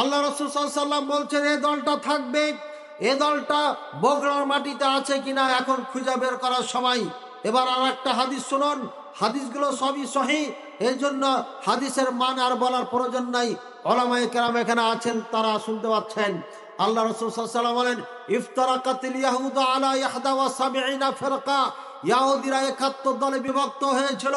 আল্লাহ রসুল বলছেন, এ দলটা থাকবে, এ দলটা বগড়ার মাটিতে আছে কিনা এখন খুঁজে বের করার সময়। এবার আর একটা হাদিস শুনুন, হাদিসগুলো সবই সহি এই জন্য হাদিসের মান আর বলার প্রয়োজন নাই। ওলামাই কেরাম এখানে আছেন, তারা শুনতে পাচ্ছেন। আল্লাহ রসুল বলেন, ইফতারাকাতিল ইয়াহুদা আলা ইয়াহদা ফিরকা। ইয়াহুদিরা একাত্তর দলে বিভক্ত হয়েছিল।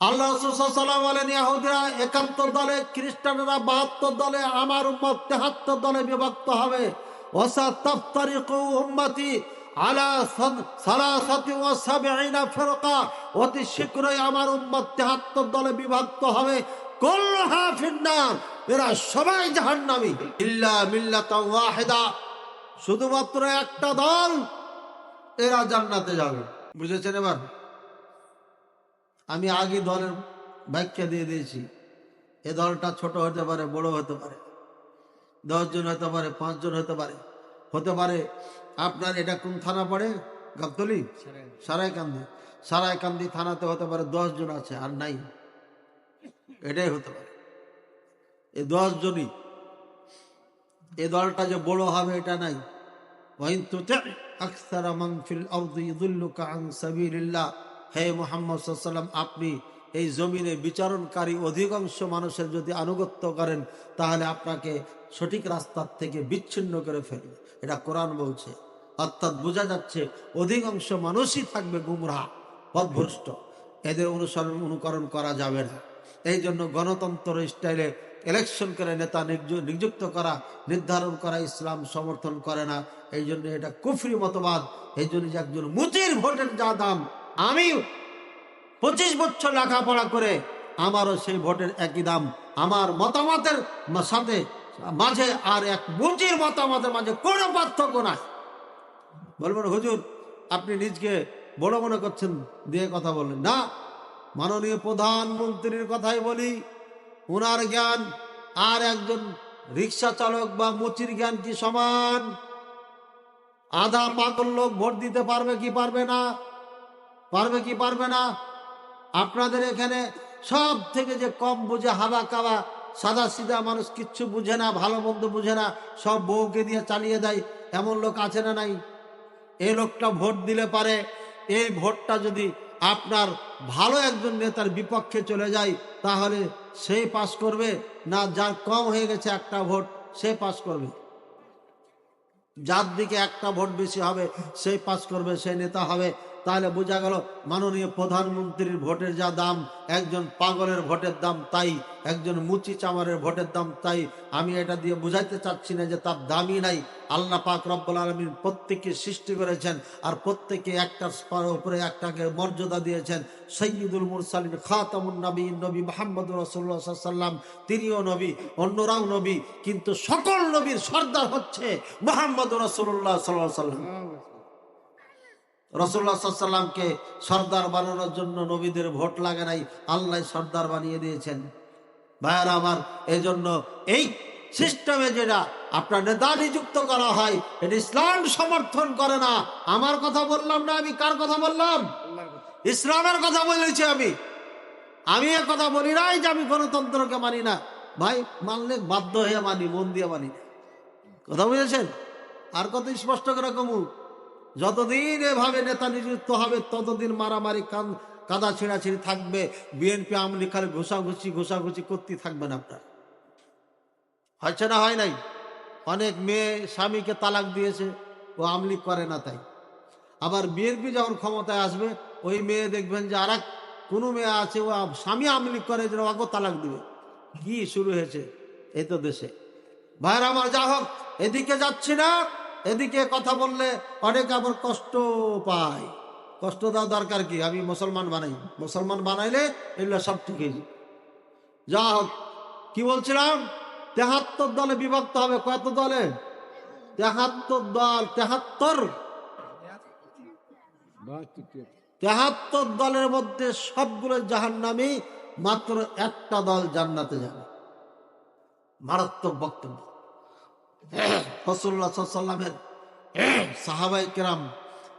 আল্লাহ ইয়াহুদিরা একাত্তর দলে খ্রিস্টানরা বাহাত্তর দলে, আমার উম্মত তেহাত্তর দলে বিভক্ত হবে। ওসা তফতারিকু উম্মতি আলা অতি শীঘ্রই আমার তেহাত্তর দলে বিভক্ত হবে। এরা সবাই ইল্লা শুধুমাত্র একটা দল, এরা জান্নাতে যাবে। বুঝেছেন এবার? আমি আগে দলের ব্যাখ্যা দিয়ে দিয়েছি। এ দলটা ছোট হতে পারে বড় হতে পারে। দশজন হতে পারে পাঁচজন হতে পারে। হতে পারে আপনার এটা কোন থানা পড়ে? গাবতলি? সারাইকান্দি। সারাইকান্দি। থানাতে হতে পারে জন আছে আর নাই। এটাই হতে পারে। এ জনই। এ দলটা যে বড় হবে এটা নাই। আরদি ইযুল্লুকা আন সাবিলিল্লাহ। হে মোহাম্মদ সাল্লাম আপনি এই জমিনে বিচারণকারী অধিকাংশ মানুষের যদি আনুগত্য করেন, তাহলে আপনাকে সঠিক রাস্তার থেকে বিচ্ছিন্ন করে ফেলবে। এটা কোরআন বলছে। অর্থাৎ বোঝা যাচ্ছে অধিকাংশ মানুষই থাকবে গুমরাহ, পথভ্রষ্ট। এদের অনুসরণ, অনুকরণ করা যাবে না। এই জন্য গণতন্ত্র স্টাইলে ইলেকশন করে নেতা নিযু- নিযুক্ত করা, নির্ধারণ করা, ইসলাম সমর্থন করে না। এই জন্য এটা কুফরি মতবাদ। এই জন্য একজন মুচির ভোটের যা দাম আমি পঁচিশ বছর লেখাপড়া করে আমারও সেই ভোটের একই দাম। আমার মতামতের সাথে মাঝে আর এক মুচির মতামতের মাঝে কোনো পার্থক্য নাই। বলবেন, হুজুর, আপনি নিজকে বড় মনে করছেন দিয়ে কথা বললেন। না, মাননীয় প্রধানমন্ত্রীর কথাই বলি। ওনার জ্ঞান আর একজন রিক্সা চালক বা মুচির জ্ঞান কি সমান? আধা পাগল লোক ভোট দিতে পারবে কি পারবে না? পারবে কি পারবে না? আপনাদের এখানে সব থেকে যে কম বুঝে হাবা কাবা, সাদা সিধা মানুষ কিচ্ছু বুঝে না, ভালো মন্দ বুঝে না, সব বউকে দিয়ে চালিয়ে দেয়। এমন লোক আছে না নাই? এই লোকটা ভোট দিলে পারে, এই ভোটটা যদি আপনার ভালো একজন নেতার বিপক্ষে চলে যায়, তাহলে সেই পাশ করবে? না, যার কম হয়ে গেছে একটা ভোট, সে পাস করবে। যার দিকে একটা ভোট বেশি হবে সেই পাস করবে সেই নেতা হবে। তাহলে বোঝা গেল মাননীয় প্রধানমন্ত্রীর ভোটের যা দাম, একজন পাগলের ভোটের দাম তাই, একজন মুচি চামারের ভোটের দাম তাই। আমি এটা দিয়ে বুঝাইতে চাচ্ছি না যে তার দামই নাই। আল্লাহ পাক রব্বুল আলমিন প্রত্যেককে সৃষ্টি করেছেন আর প্রত্যেকে একটার উপরে একটাকে মর্যাদা দিয়েছেন। সৈয়দুল মুরসালিন, খাতামুন নবী নবী মোহাম্মদ রসুল্লাহ সাল্লাম তিনিও নবী, অন্যরাও নবী, কিন্তু সকল নবীর সর্দার হচ্ছে মোহাম্মদ রসুল্লাহ সাল্লাহ সাল্লাম রসুল্লাহ সাল্লামকে সর্দার বানানোর জন্য নবীদের ভোট লাগে নাই, আল্লাহ সর্দার বানিয়ে দিয়েছেন। ভাইয়ারা আমার এই জন্য এই সিস্টেমে যেটা আপনার নেতা নিযুক্ত করা হয়, এটা ইসলাম সমর্থন করে না। আমার কথা বললাম না আমি, কার কথা বললাম? ইসলামের কথা বলেছি আমি। আমি এ কথা বলি নাই যে আমি গণতন্ত্রকে মানি না। ভাই, মানলে বাধ্য হয়ে মানি, মন দিয়ে মানি। কথা বুঝেছেন? আর কত স্পষ্ট করে কমু? যতদিন এভাবে নেতা নিযুক্ত হবে, ততদিন মারামারি, কান, কাদা ছিঁড়াছিঁড়ি থাকবে। বিএনপি আমলি খালি ঘুষাঘুষি ঘুষাঘুষি করতে থাকবেন আপনার। হচ্ছে না হয় নাই? অনেক মেয়ে স্বামীকে তালাক দিয়েছে, ও আমলি করে না তাই। আবার বিএনপি যখন ক্ষমতায় আসবে, ওই মেয়ে দেখবেন যে আর কোনো মেয়ে আছে, ও স্বামী আমলি করে, যেন ওকে তালাক দিবে। কি শুরু হয়েছে? এই তো দেশে। ভাইয়ের আমার, যা হোক, এদিকে যাচ্ছি না। এদিকে কথা বললে অনেক আবার কষ্ট পায়। কষ্ট দেওয়া দরকার কি? আমি মুসলমান বানাই। মুসলমান বানাইলে এগুলো সব ঠিক হয়ে যা হোক, কি বলছিলাম? তেহাত্তর দলে বিভক্ত হবে কত দলে? তেহাত্তর দল, তেহাত্তর। তেহাত্তর দলের মধ্যে সবগুলো জাহান জাহান্নামি মাত্র একটা দল জান্নাতে যাবে। মারাত্মক বক্তব্য। ফসল্লা সাহাবাই কেরাম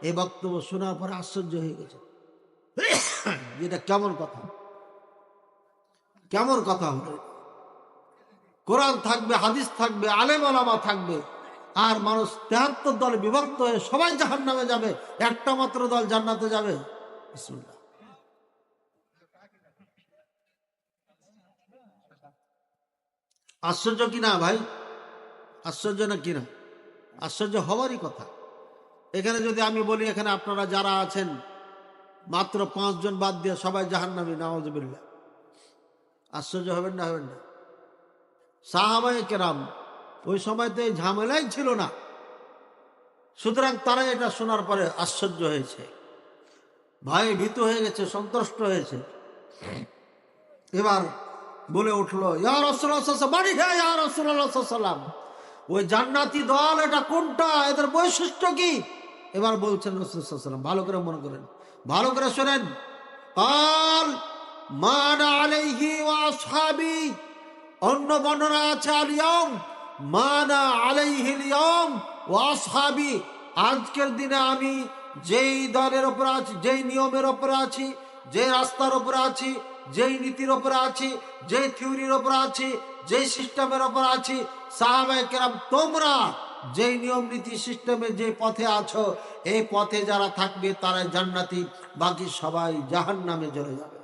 এই বক্তব্য শোনার পরে আশ্চর্য হয়ে গেছে। এটা কেমন কথা? কেমন কথা হলো কোরআন থাকবে, হাদিস থাকবে, আলেম আলামা থাকবে, আর মানুষ তেহাত্তর দলে বিভক্ত হয়ে সবাই জাহান নামে যাবে, একটা মাত্র দল জান্নাতে যাবে। আশ্চর্য কি না ভাই? আশ্চর্য না? কিনা আশ্চর্য হওয়ারই কথা। এখানে যদি আমি বলি, এখানে আপনারা যারা আছেন, মাত্র পাঁচজন বাদ দিয়ে সবাই জাহান জাহান্নামী নাওয়াজবিল্লা আশ্চর্য হবেন না হবেন না। সাহাবাই কেরাম, ওই সময়তে এই ঝামেলাই ছিল না। সুতরাং তারা এটা শোনার পরে আশ্চর্য হয়েছে। ভাই ভীত হয়ে গেছে, সন্তুষ্ট হয়েছে। এবার বলে উঠল ইয়ার বাড়ি হ্যাঁ ইয়ার রসুল্লাহাম ওই জান্নাতি দল, এটা কোনটা? এদের বৈশিষ্ট্য কি? এবার বলছেন রসুলাম ভালো করে মনে করেন, ভালো করে শোনেন। কাল মান আলাইহি ওয়াসহাবি অন্য বর্ণনা আছে আলিয়ম মানা আলাইহি লিয়ম ওয়াসহাবি আজকের দিনে আমি যেই দলের ওপর আছি, যেই নিয়মের ওপরে আছি, যে রাস্তার ওপরে আছি যেই নীতির ওপরে আছি, যেই থিওরির ওপরে আছি, যেই সিস্টেমের ওপরে আছি সাহাবাই কেরাম, তোমরা যেই নিয়ম নীতি সিস্টেমে যে পথে আছো, এই পথে যারা থাকবে তারা জান্নাতি, বাকি সবাই জাহান নামে চলে যাবে।